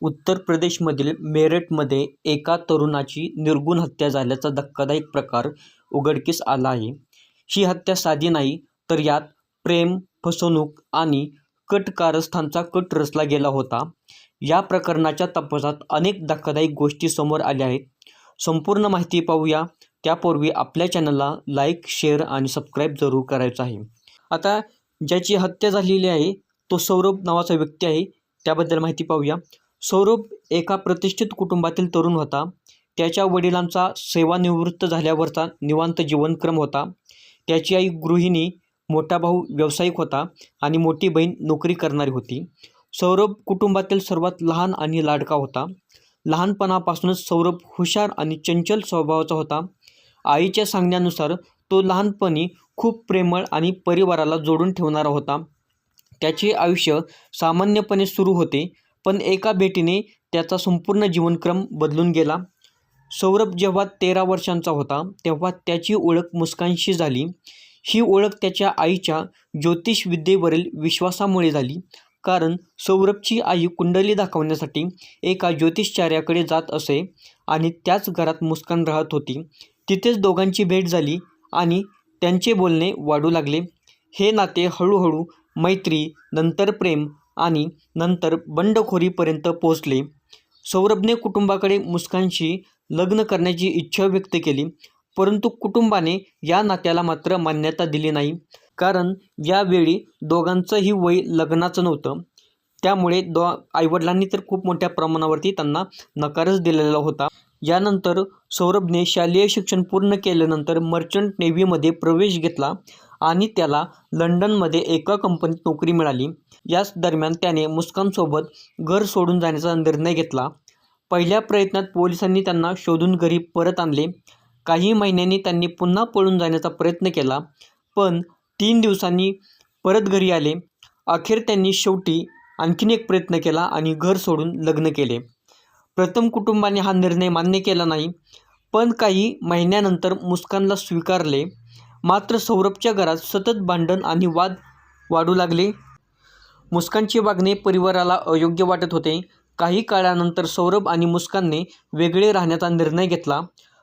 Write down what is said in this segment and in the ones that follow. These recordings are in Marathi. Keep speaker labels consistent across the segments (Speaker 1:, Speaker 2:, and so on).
Speaker 1: उत्तर प्रदेशमधील मेरठमध्ये एका तरुणाची निर्घृण हत्या झाल्याचा धक्कादायक प्रकार उघडकीस आला आहे. ही हत्या साधी नाही, तर यात प्रेम, फसवणूक आणि कट कारस्थानचा कट रचला गेला होता. या प्रकरणाच्या तपासात अनेक धक्कादायक गोष्टी समोर आल्या आहेत. संपूर्ण माहिती पाहूया त्यापूर्वी आपल्या चॅनलला लाईक, शेअर आणि सबस्क्राईब जरूर करायचं आहे. आता ज्याची हत्या झालेली आहे तो सौरभ नावाचा व्यक्ती आहे. त्याबद्दल माहिती पाहूया. सौरभ एका प्रतिष्ठित कुटुंबातील तरुण होता. त्याच्या वडिलांचा सेवानिवृत्त झाल्यावरचा निवांत जीवनक्रम होता. त्याची आई गृहिणी, मोठा भाऊ व्यावसायिक होता आणि मोठी बहीण नोकरी करणारी होती. सौरभ कुटुंबातील सर्वात लहान आणि लाडका होता. लहानपणापासूनच सौरभ हुशार आणि चंचल स्वभावाचा होता. आईच्या सांगण्यानुसार तो लहानपणी खूप प्रेमळ आणि परिवाराला जोडून ठेवणारा होता. त्याचे आयुष्य सामान्यपणे सुरू होते, पण एका भेटीने त्याचा संपूर्ण जीवनक्रम बदलून गेला. सौरभ जेव्हा तेरा वर्षांचा होता तेव्हा त्याची ओळख मुस्कानशी झाली. ही ओळख त्याच्या आईच्या ज्योतिषविद्येवरील विश्वासामुळे झाली. कारण सौरभची आई कुंडली दाखवण्यासाठी एका ज्योतिषाचार्याकडे जात असे आणि त्याच घरात मुस्कान राहत होती. तिथेच दोघांची भेट झाली आणि त्यांचे बोलणे वाढू लागले. हे नाते हळूहळू मैत्री, नंतर प्रेम आणि नंतर बंडखोरीपर्यंत पोहोचले. सौरभने कुटुंबाकडे मुस्कानशी लग्न करण्याची इच्छा व्यक्त केली, परंतु कुटुंबाने या नात्याला मात्र मान्यता दिली नाही. कारण यावेळी दोघांचंही वय लग्नाचं नव्हतं. त्यामुळे दो आईवडिलांनी तर खूप मोठ्या प्रमाणावरती त्यांना नकारच दिलेला होता. यानंतर सौरभने शालेय शिक्षण पूर्ण केल्यानंतर मर्चंट नेव्हीमध्ये प्रवेश घेतला आणि त्याला लंडनमध्ये एका कंपनीत नोकरी मिळाली. याच दरम्यान त्याने मुस्कानसोबत घर सोडून जाण्याचा निर्णय घेतला. पहिल्या प्रयत्नात पोलिसांनी त्यांना शोधून घरी परत आणले. काही महिन्यांनी त्यांनी पुन्हा पळून जाण्याचा प्रयत्न केला, पण तीन दिवसांनी परत घरी आले. अखेर त्यांनी शेवटी आणखीन एक प्रयत्न केला आणि घर सोडून लग्न केले. प्रथम कुटुंबाने हा निर्णय मान्य केला नाही, पण काही महिन्यानंतर मुस्कानला स्वीकारले. मात्र सौरभच्या घरात सतत भांडण आणि वाद वाढू लागले. मुस्कानचे वागणे परिवाराला अयोग्य वाटत होते. काही काळानंतर सौरभ आणि मुस्कानने वेगळे राहण्याचा निर्णय घेतला.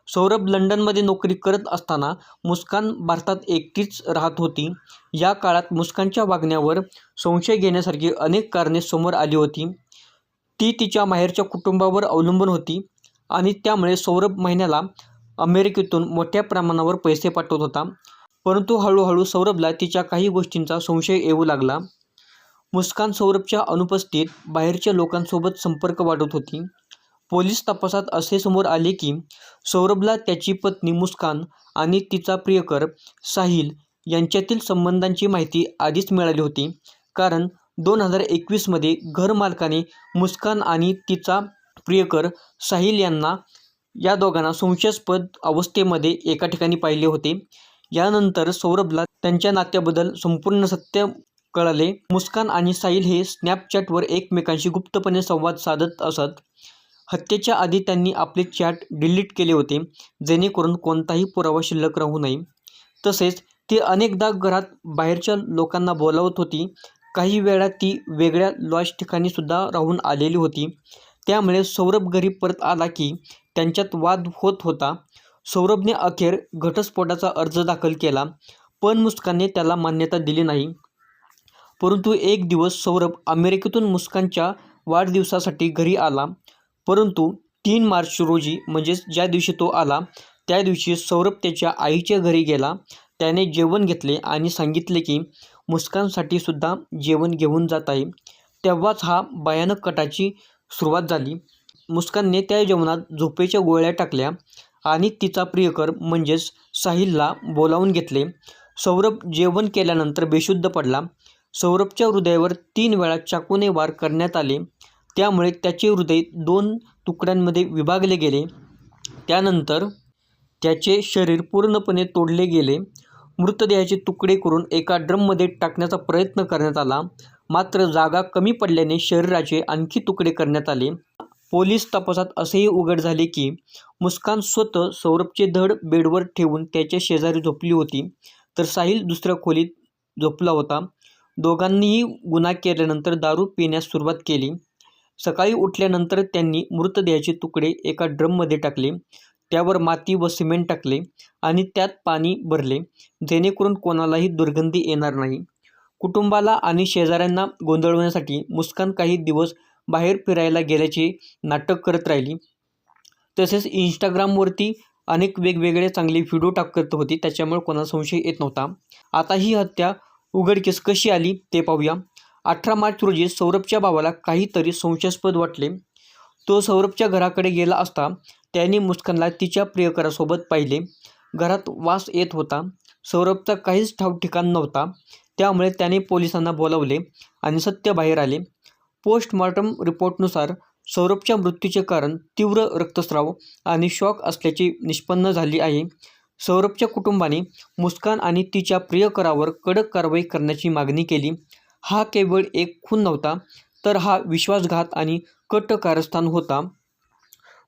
Speaker 1: सौरभ लंडनमध्ये नोकरी करत असताना मुस्कान भारतात एकटीच राहत होती. या काळात मुस्कानच्या वागण्यावर संशय घेण्यासारखी अनेक कारणे समोर आली होती. ती तिच्या माहेरच्या कुटुंबावर अवलंबून होती आणि त्यामुळे सौरभ महिन्याला अमेरिकेतून मोठ्या प्रमाणावर पैसे पाठवत होता. परंतु हळूहळू सौरभला तिच्या काही गोष्टींचा संशय येऊ लागला. मुस्कान सौरभच्या अनुपस्थित बाहेरच्या लोकांसोबत संपर्क वाढवत होती. पोलीस तपासात असे समोर आले की सौरभला त्याची पत्नी मुस्कान आणि तिचा प्रियकर साहिल यांच्यातील संबंधांची माहिती आधीच मिळाली होती. कारण दोन हजार एकवीसमध्ये घरमालकाने मुस्कान आणि तिचा प्रियकर साहिल यांना या दोघांना संशयास्पद अवस्थेमध्ये एका ठिकाणी पाहिले होते. यानंतर सौरभला त्यांच्या नात्याबद्दल संपूर्ण सत्य कळाले. मुस्कान आणि साहिल हे स्नॅपचॅटवर एकमेकांशी गुप्तपणे संवाद साधत असत. हत्येच्या आधी त्यांनी आपले चॅट डिलीट केले होते, जेणेकरून कोणताही पुरावा शिल्लक राहू नये. तसेच ती अनेकदा घरात बाहेरच्या लोकांना बोलावत होती. काही वेळा ती वेगळ्या लॉज ठिकाणीसुद्धा राहून आलेली होती. त्यामुळे सौरभ घरी परत आला की त्यांच्यात वाद होत होता. सौरभने अखेर घटस्फोटाचा अर्ज दाखल केला, पण मुस्कानने त्याला मान्यता दिली नाही. परंतु एक दिवस सौरभ अमेरिकेतून मुस्कानच्या वाढदिवसासाठी घरी आला. परंतु तीन मार्च रोजी म्हणजेच ज्या दिवशी तो आला, त्या दिवशी सौरभ त्याच्या आईच्या घरी गेला. त्याने जेवण घेतले आणि सांगितले की मुस्कानसाठी सुद्धा जेवण घेऊन जात आहे. तेव्हाच हा भयानक कटाची सुरुवात झाली. मुस्कानने त्या जेवणात झोपेच्या गोळ्या टाकल्या आणि तिचा प्रियकर म्हणजेच साहिलला बोलावून घेतले. सौरभ जेवण केल्यानंतर बेशुद्ध पडला. सौरभच्या हृदयावर तीन वेळा चाकूने वार करण्यात आले. त्यामुळे त्याचे हृदय दोन तुकड्यांमध्ये विभागले गेले. त्यानंतर त्याचे शरीर पूर्णपणे तोडले गेले. मृतदेहाचे तुकडे करून एका ड्रममध्ये टाकण्याचा प्रयत्न करण्यात आला, मात्र जागा कमी पडल्याने शरीराचे आणखी तुकडे करण्यात आले. पोलीस तपासात असेही उघड झाले की मुस्कान स्वतः सौरभचे धड बेडवर ठेवून त्याच्या शेजारी झोपली होती, तर साहिल दुसऱ्या खोलीत झोपला होता. दोघांनीही गुन्हा केल्यानंतर दारू पिण्यास सुरुवात केली. सकाळी उठल्यानंतर त्यांनी मृतदेहाचे तुकडे एका ड्रममध्ये टाकले त्यावर माती व सिमेंट टाकले आणि त्यात पाणी भरले जेणेकरून कोणालाही दुर्गंधी येणार नाही कुटुंबाला आणि शेजाऱ्यांना गोंधळवण्यासाठी मुस्कान काही दिवस बाहेर फिरायला गेल्याचे नाटक करत राहिली. तसेच इंस्टाग्रामवरती अनेक वेगवेगळे चांगले व्हिडिओ टाकत होती. त्याच्यामुळे कोणाला संशय येत नव्हता. आता ही हत्या उघडकीस कशी आली ते पाहूया. अठरा मार्च रोजी सौरभच्या भावाला काहीतरी संशयास्पद वाटले. तो सौरभच्या घराकडे गेला असता त्याने मुस्कानला तिच्या प्रियकरासोबत पाहिले. घरात वास येत होता. सौरभचा काहीच ठाव ठिकाण नव्हता. त्यामुळे त्याने पोलिसांना बोलावले आणि सत्य बाहेर आले. पोस्टमॉर्टम रिपोर्टनुसार सौरभच्या मृत्यूचे कारण तीव्र रक्तस्राव आणि शॉक असल्याचे निष्पन्न झाले आहे. सौरभच्या कुटुंबाने मुस्कान आणि तिच्या प्रियकरावर कडक कारवाई करण्याची मागणी केली. हा केवळ एक खून नव्हता तर हा विश्वासघात आणि कट कारस्थान होता.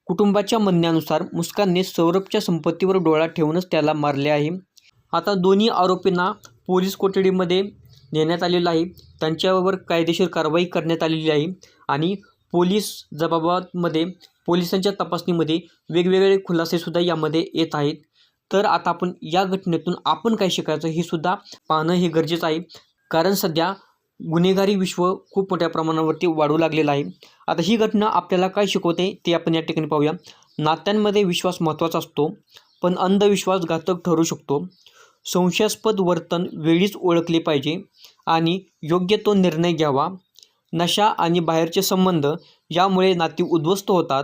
Speaker 1: कुटुंबाच्या म्हणण्यानुसार मुस्कानने सौरभच्या संपत्तीवर डोळा ठेवूनच त्याला मारले आहे. आता दोन्ही आरोपींना पोलीस कोठडीमध्ये नेण्यात आलेलं आहे. त्यांच्यावर कायदेशीर कारवाई करण्यात आलेली आहे आणि पोलीस जबाबामध्ये पोलिसांच्या तपासणीमध्ये वेगवेगळे खुलासेसुद्धा यामध्ये येत आहेत. तर आता आपण या घटनेतून आपण काय शिकायचं हे सुद्धा पाहणं हे गरजेचं आहे. कारण सध्या गुन्हेगारी विश्व खूप मोठ्या प्रमाणावरती वाढू लागलेलं आहे. आता ही घटना आपल्याला काय शिकवते ते आपण या ठिकाणी पाहूया. नात्यांमध्ये विश्वास महत्त्वाचा असतो पण अंधविश्वास घातक ठरू शकतो. संशयास्पद वर्तन वेळीच ओळखले पाहिजे आणि योग्य तो निर्णय घ्यावा. नशा आणि बाहेरचे संबंध यामुळे नाती उद्ध्वस्त होतात.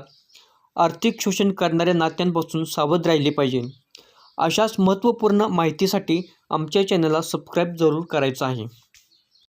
Speaker 1: आर्थिक शोषण करणाऱ्या नात्यांपासून सावध राहिले पाहिजे. अशाच महत्त्वपूर्ण माहितीसाठी आमच्या चॅनलला सबस्क्राईब जरूर करायचं आहे.